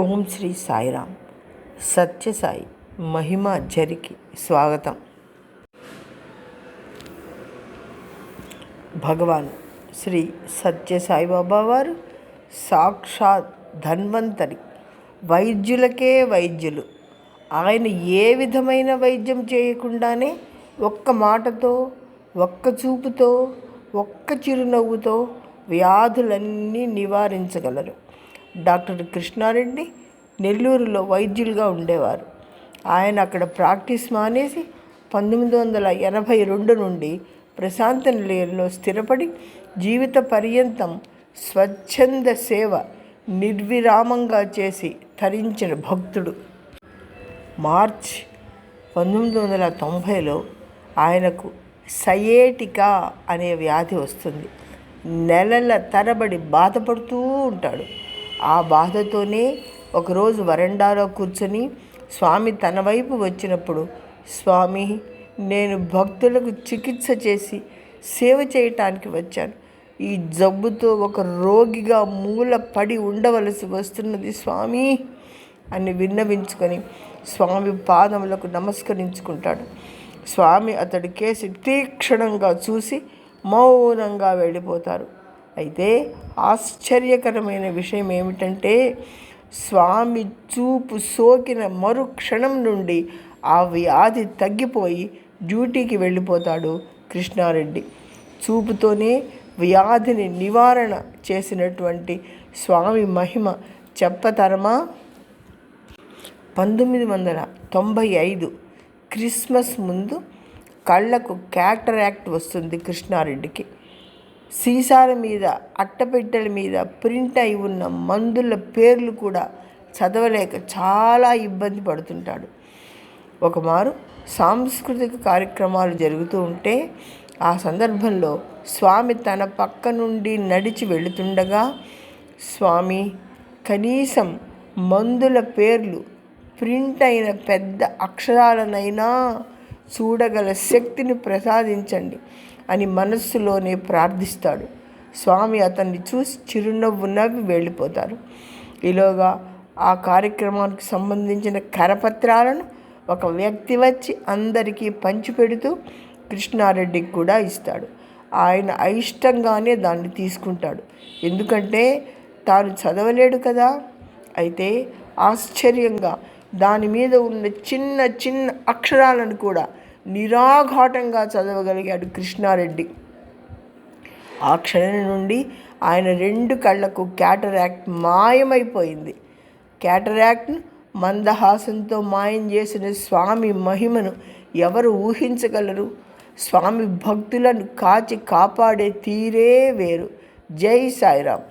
ఓం శ్రీ సాయిరామ్. సత్యసాయి మహిమ జరికి స్వాగతం. భగవాన్ శ్రీ సత్యసాయి బాబా వారు సాక్షాత్ ధన్వంతరి. వైద్యులకే వైద్యులు. ఆయన ఏ విధమైన వైద్యం చేయకుండానే ఒక్క మాటతో ఒక్క చూపుతో ఒక్క చిరునవ్వుతో వ్యాధులన్నీ నివారించగలరు. డాక్టర్ కృష్ణారెడ్డి నెల్లూరులో వైద్యులుగా ఉండేవారు. ఆయన అక్కడ ప్రాక్టీస్ మానేసి పంతొమ్మిది వందల ఎనభై రెండు నుండి ప్రశాంత నిలయంలో స్థిరపడి జీవిత పర్యంతం స్వచ్ఛంద సేవ నిర్విరామంగా చేసి తరించిన భక్తుడు. మార్చ్ పంతొమ్మిది వందల తొంభైలో ఆయనకు సయేటికా అనే వ్యాధి వస్తుంది. నెలల తరబడి బాధపడుతూ ఉంటాడు. ఆ బాధతోనే ఒకరోజు వరండాలో కూర్చొని స్వామి తన వైపు వచ్చినప్పుడు స్వామి నేను భక్తులకు చికిత్స చేసి సేవ చేయటానికి వచ్చాను. ఈ జబ్బుతో ఒక రోగిగా మూల పడి ఉండవలసి వస్తున్నది స్వామి అని విన్నవించుకొని స్వామి పాదములకు నమస్కరించుకుంటాడు. స్వామి అతడి కేసి తీక్షణంగా చూసి మౌనంగా వెళ్ళిపోతారు. అయితే ఆశ్చర్యకరమైన విషయం ఏమిటంటే స్వామి చూపు సోకిన మరుక్షణం నుండి ఆ వ్యాధి తగ్గిపోయి డ్యూటీకి వెళ్ళిపోతాడు కృష్ణారెడ్డి. చూపుతోనే వ్యాధిని నివారణ చేసినటువంటి స్వామి మహిమ చెప్పతరమా? పంతొమ్మిది వందల తొంభై ఐదు క్రిస్మస్ ముందు కళ్ళకు క్యాటరాక్ట్ వస్తుంది కృష్ణారెడ్డికి. సీసాల మీద అట్టపెట్టెల మీద ప్రింట్ అయి ఉన్న మందుల పేర్లు కూడా చదవలేక చాలా ఇబ్బంది పడుతుంటాడు. ఒకమారు సాంస్కృతిక కార్యక్రమాలు జరుగుతూ ఉంటే ఆ సందర్భంలో స్వామి తన పక్క నుండి నడిచి వెళుతుండగా స్వామి కనీసం మందుల పేర్లు ప్రింట్ అయిన పెద్ద అక్షరాలనైనా చూడగల శక్తిని ప్రసాదించండి. అని మనస్సులోనే ప్రార్థిస్తాడు. స్వామి అతన్ని చూసి చిరునవ్వు నవ్వి వెళ్ళిపోతారు. ఈలోగా ఆ కార్యక్రమానికి సంబంధించిన కరపత్రాలను ఒక వ్యక్తి వచ్చి అందరికీ పంచిపెడుతూ కృష్ణారెడ్డికి కూడా ఇస్తాడు. ఆయన అయిష్టంగానే దాన్ని తీసుకుంటాడు. ఎందుకంటే తాను చదవలేడు కదా. అయితే ఆశ్చర్యంగా దాని మీద ఉన్న చిన్న చిన్న అక్షరాలను కూడా నిరాఘాటంగా చదవగలిగాడు కృష్ణారెడ్డి. ఆ క్షణం నుండి ఆయన రెండు కళ్ళకు క్యాటరాక్ట్ మాయమైపోయింది. క్యాటరాక్ట్ను మందహాసంతో మాయం చేసిన స్వామి మహిమను ఎవరు ఊహించగలరు? స్వామి భక్తులను కాచి కాపాడే తీరే వేరు. జై సాయిరామ్.